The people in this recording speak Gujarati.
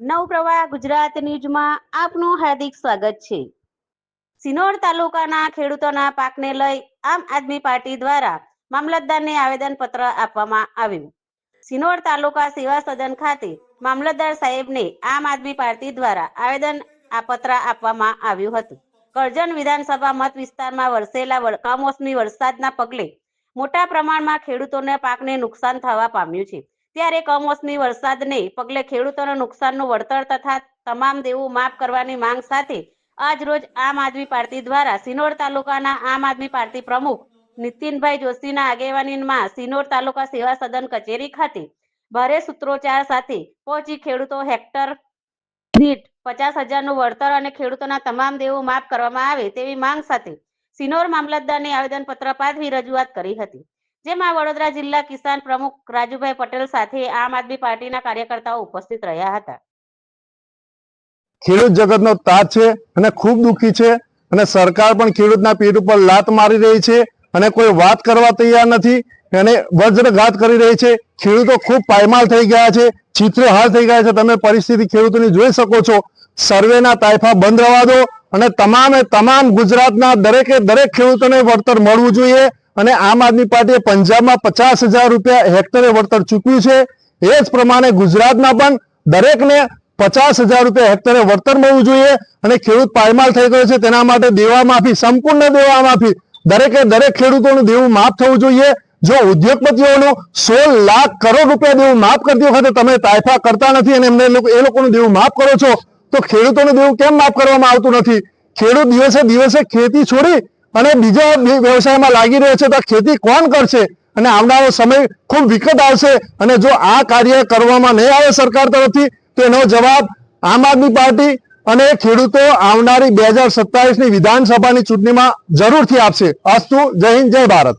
નવપ્રવાહ ગુજરાત ન્યૂઝમાં આપનું હાર્દિક સ્વાગત છે. સિનોર તાલુકાના ખેડૂતોના પાકને લઈ આમ આદમી પાર્ટી દ્વારા મામલતદારને આવેદન પત્ર આપવામાં આવ્યું. સિનોર તાલુકા સેવા સદન ખાતે મામલતદાર સાહેબને આમ આદમી પાર્ટી દ્વારા આવેદન આ પત્ર આપવામાં આવ્યું હતું. કરજણ વિધાનસભા મત વિસ્તારમાં વરસેલા વર- કમોસમી વરસાદના પગલે મોટા પ્રમાણમાં ખેડૂતોને પાકને નુકસાન થવા પામ્યું છે. ત્યારે કમોસમી વરસાદને પગલે ખેડૂતોને નુકસાનનું વળતર તથા તમામ દેવું માફ કરવાની માંગ સાથે આજ રોજ આમ આદમી પાર્ટી દ્વારા સિનોર તાલુકાના આમ આદમી પાર્ટી પ્રમુખ નીતિનભાઈ જોશીના આગેવાનીમાં સિનોર તાલુકા સેવા સદન કચેરી ખાતે ભારે સૂત્રોચ્ચાર સાથે પહોંચી ખેડૂતો હેક્ટર દીઠ પચાસ હજારનું વળતર અને ખેડૂતોના તમામ દેવું માફ કરવામાં આવે તેવી માંગ સાથે સિનોર મામલતદારને આવેદનપત્ર પાઠવી રજૂઆત કરી હતી. જેમાં વડોદરા જિલ્લા કિસાન પ્રમુખ રાજુભાઈ પટેલ સાથે આમ આદમી પાર્ટીના કાર્યકર્તાઓ ઉપસ્થિત રહ્યા હતા. ખેડૂત જગતનો તાજ છે અને ખૂબ દુઃખી છે અને સરકાર પણ ખેડૂતના પેટ ઉપર લાત મારી રહી છે અને કોઈ વાત કરવા તૈયાર નથી અને વજ્રઘાત કરી રહી છે. ખેડૂતો ખૂબ પાયમાલ થઈ ગયા છે, ચિત્રો હાલ થઈ ગયા છે. તમે પરિસ્થિતિ ખેડૂતોની જોઈ શકો છો. સર્વેના તાયફા બંધ રવા દો અને તમામે તમામ ગુજરાતના દરેકે દરેક ખેડૂતોને વળતર મળવું જોઈએ. અને આમ આદમી પાર્ટીએ પંજાબમાં પચાસ હજાર રૂપિયા હેક્ટરે વળતર ચૂકવ્યું છે. એ જ પ્રમાણે ગુજરાતમાં પણ દરેકને પચાસ હજાર રૂપિયા હેક્ટરે વળતર મળવું જોઈએ અને ખેડૂત પાયમાલ થઈ ગયો છે. તેના માટે દેવા માફી, સંપૂર્ણ દેવા માફી. દરેકે દરેક ખેડૂતોનું દેવું માફ થવું જોઈએ. જો ઉદ્યોગપતિઓનું સોળ લાખ કરોડ રૂપિયા દેવું માફ કરતી વખતે તમે તાયફા કરતા નથી અને એમને એ લોકોનું દેવું માફ કરો છો, તો ખેડૂતોનું દેવું કેમ માફ કરવામાં આવતું નથી? ખેડૂત દિવસે દિવસે ખેતી છોડી અને બીજા વ્યવસાયમાં લાગી રહ્યો છે તો ખેતી કોણ કરશે? અને આવનારો સમય ખૂબ વિકટ આવશે. અને જો આ કાર્ય કરવામાં નહીં આવે સરકાર તરફથી, તો એનો જવાબ આમ આદમી પાર્ટી અને ખેડૂતો આવનારી બે હજાર સત્તાવીસની વિધાનસભાની ચૂંટણીમાં જરૂરથી આપશે. અસ્તુ, જય હિન્દ, જય ભારત.